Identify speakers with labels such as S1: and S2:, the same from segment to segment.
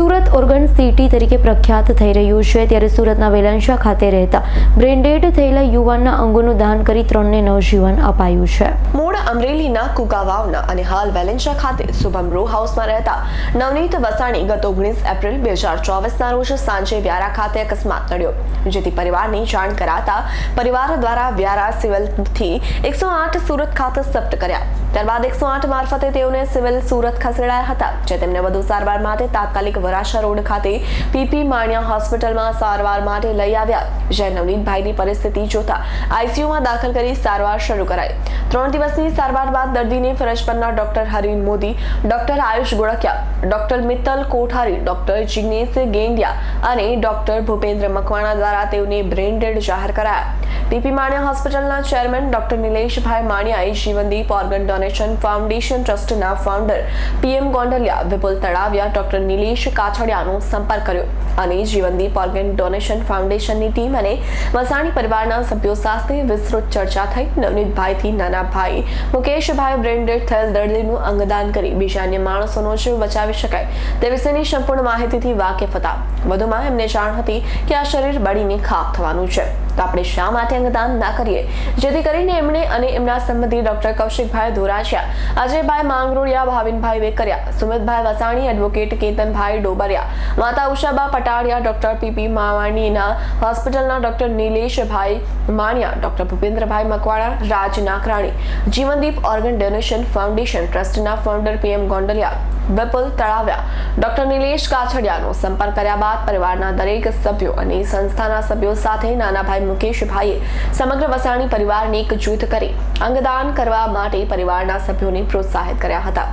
S1: Surat organ city તરીકે પ્રખ્યાત થઈ રહ્યું છે. ત્યારે સુરતના વેલાંશા ખાતે રહેતા બ્રેન્ડેડ થયેલા યુવાનના અંગોનું દાન કરી ત્રણને નવજીવન અપાયું છે.
S2: મૂળ અમરેલીના કુકાવાવના અને હાલ વેલેન્શા ખાતે શુભમ રો હાઉસમાં રહેતા નવનીત વસાણી ગત ઓગણીસ એપ્રિલ બે હજાર ચોવીસના રોજ સાંજે વ્યારા ખાતે અકસ્માત નડ્યો જેથી પરિવારની જાણ કરાતા પરિવાર દ્વારા વ્યારા સિવિલથી એકસો આઠ સુરત ખાતે સપ્ત કર્યા. ત્યારબાદ એકસો આઠ મારફતે તેઓને સિવિલ સુરત ખસેડાયા હતા, જે તેમને વધુ સારવાર માટે તાત્કાલિક વરાછા રોડ ખાતે પીપી માણિયા હોસ્પિટલમાં સારવાર માટે લઈ આવ્યા. જ્યાં નવનીતભાઈની પરિસ્થિતિ જોતા આઈસીયુમાં દાખલ કરી સારવાર શરૂ કરાઈ. ત્રણ દિવસની સારવાર બાદ દર્દીને ફરજ પરના doctor Harin Modi, doctor Ayush Golakiya, doctor Mittal Kothari, doctor Jignesh Gendiya અને ડોક્ટર ભૂપેન્દ્ર મકવાણા દ્વારા તેઓને બ્રેન જાહેર કરાયા. પીપી માણિયા હોસ્પિટલના ચેરમેન ડોક્ટર નિલેશભાઈ માણિયાએ જીવનદીપ ઓર્ગન ડોનેશન ફાઉન્ડેશન ટ્રસ્ટના founder PM Gondaliya Vipul Talaviya, doctor Nilesh કાછડિયાનો સંપર્ક કર્યો અને જીવનદીપ ઓર્ગેન ડોનેશન ફાઉન્ડેશનની ટીમ અને વસાણી પરિવારના સભ્યો સાથે વિસ્તૃત ચર્ચા થઈ. નવનીતભાઈથી નાના ભાઈ મુકેશભાઈ બ્રેન્ડેડ થયેલ દર્દીનું અંગદાન કરી બીજા અન્ય માણસોનો જીવ બચાવી શકાય તે વિશેની સંપૂર્ણ માહિતીથી વાકેફ હતા. વધુમાં એમને જાણ હતી કે આ શરીર બળીને ખાક થવાનું છે. તો આપણે શા માટે અંગદાન ના કરીએ? જેથી કરીને એમણે અને એમના સંબંધી ડોક્ટર કૌશિકભાઈ ધોરાસિયા અજયભાઈ માંગરોળિયા, ભાવિનભાઈ વેકરિયા, સુમિતભાઈ વસાણી, એડવોકેટ કેતનભાઈ ડોબરિયા, માતા ઉષાબા પટાડિયા ડોક્ટર પીપી માવાણીના, હોસ્પિટલના doctor Nileshbhai Maniya, doctor Bhupendrabhai Makwana, Raj Nakrani, Jivandeep organ donation foundation ટ્રસ્ટના founder PM Gondaliya, Vipul Talaviya, doctor Nilesh કાછડિયાનો સંપર્ક કર્યા બાદ પરિવારના દરેક સભ્યો અને સંસ્થાના સભ્યો સાથે નાના ભાઈ મુકેશભાઈએ સમગ્ર વસાણી પરિવારને એક જૂથ કરી અંગદાન કરવા માટે પરિવારના સભ્યોને પ્રોત્સાહિત કર્યા હતા.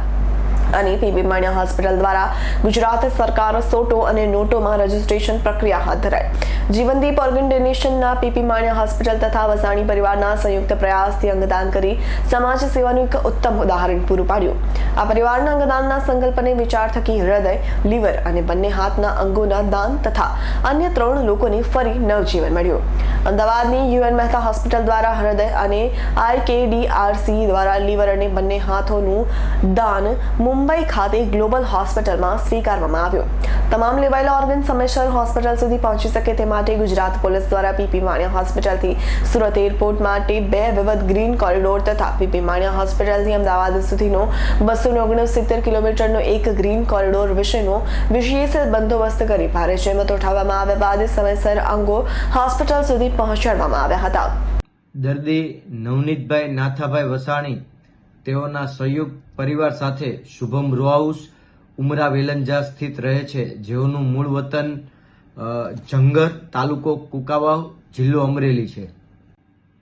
S2: અને પીબી માણ્યા હોસ્પિટલ દ્વારા ગુજરાત સરકાર સોટો અને નોટોમાં રજીસ્ટ્રેશન પ્રક્રિયા હાથ ધરાઈ. જીવનદીપ ઓર્ગન ડોનેશનના પીપી માણ્યા હોસ્પિટલ તથા વસાણી પરિવારના સંયુક્ત પ્રયાસથી અંગદાન કરી સમાજ સેવાનું એક ઉત્તમ ઉદાહરણ પૂરું પાડ્યું. આ પરિવારના અંગદાનના સંકલ્પને વિચાર થકી હૃદય, લીવર અને બંને હાથના અંગોના દાન તથા અન્ય ત્રણ લોકોને ફરી નવજીવન મળ્યું. અમદાવાદની યુએન મહેતા હોસ્પિટલ દ્વારા હૃદય અને આરકેડીઆરસી દ્વારા લીવર અને બંને હાથોનું દાન મુંબઈ ખાતે ગ્લોબલ હોસ્પિટલમાં સ્વીકારવામાં આવ્યું. તમામ લેવાયેલા ઓર્ગન સમયસર હોસ્પિટલ સુધી પહોંચી શકે તે માટે ગુજરાત પોલીસ દ્વારા પીપી માણ્યા હોસ્પિટલથી સુરત એરપોર્ટ માટે બે વિવિધ ગ્રીન કોરિડોર તથા પીપી માણ્યા હોસ્પિટલથી અમદાવાદ સુધીનો બસો ઓગણસિત્તેર કિલોમીટરનો એક ગ્રીન કોરિડોર વિશેનો વિશેષ બંદોબસ્ત કરી ભારે જહેમત ઉઠાવવામાં આવ્યા બાદ સમયસર અંગો હોસ્પિટલ સુધી પહોંચાડવામાં આવ્યા હતા.
S3: દર્દી નવનીતભાઈ નાથાભાઈ વસાણી તેઓના સંયુક્ત પરિવાર સાથે શુભમ રો હાઉસ ઉમરા વેલંજા સ્થિત રહે છે. જેઓનું મૂળ વતન જંગર તાલુકો કુકાવાવ જિલ્લો અમરેલી છે.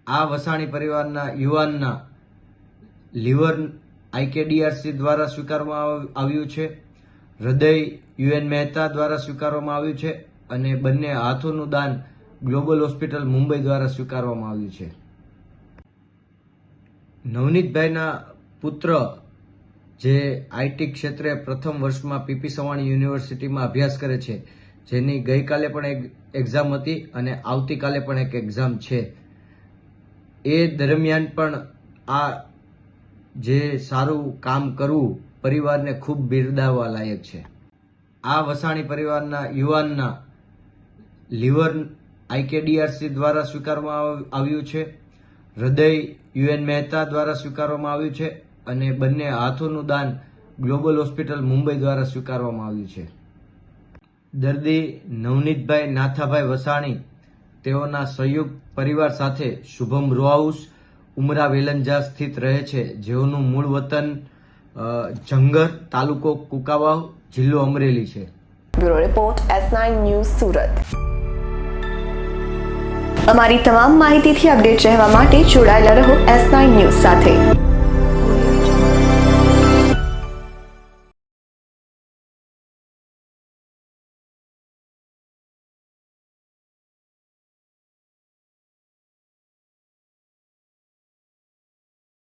S3: આ વસાણી પરિવારના યુવાનના લીવર આઈકેડીઆરસી દ્વારા સ્વીકારવામાં આવ્યું છે. હૃદય યુએન મહેતા દ્વારા સ્વીકારવામાં આવ્યું છે અને બંને હાથોનું દાન ગ્લોબલ હોસ્પિટલ મુંબઈ દ્વારા સ્વીકારવામાં આવ્યું છે. નવનીતભાઈના પુત્ર જે આઈટી ક્ષેત્રે પ્રથમ વર્ષમાં પીપી સવાણી યુનિવર્સિટીમાં અભ્યાસ કરે છે. જેની ગઈકાલે પણ એક એક્ઝામ હતી અને આવતીકાલે પણ એક એક્ઝામ છે. એ દરમિયાન પણ આ જે સારું કામ કરવું પરિવારને ખૂબ બિરદાવવા લાયક છે. આ વસાણી પરિવારના યુવાનના લીવર આઈકેડીઆરસી દ્વારા સ્વીકારવામાં આવ્યું છે. હૃદય યુએન મહેતા દ્વારા સ્વીકારવામાં આવ્યું છે. અને બંને હાથોનું દાન ગ્લોબલ હોસ્પિટલ મુંબઈ દ્વારા સ્વીકારવામાં આવ્યું છે. દર્દી નવનીતભાઈ નાથાભાઈ વસાણી, તેઓના સંયુક્ત પરિવાર સાથે શુભમ રો હાઉસ, ઉમરા વેલંજા સ્થિત રહે છે, જેઓનું મૂળ વતન જંગર તાલુકો કુકાવાવ જિલ્લો અમરેલી છે.
S2: Bureau report, S news Surat. અમારી તમામ માહિતીથી અપડેટ રહેવા માટે જોડાયેલા રહો એસ ન્યૂઝ સાથે.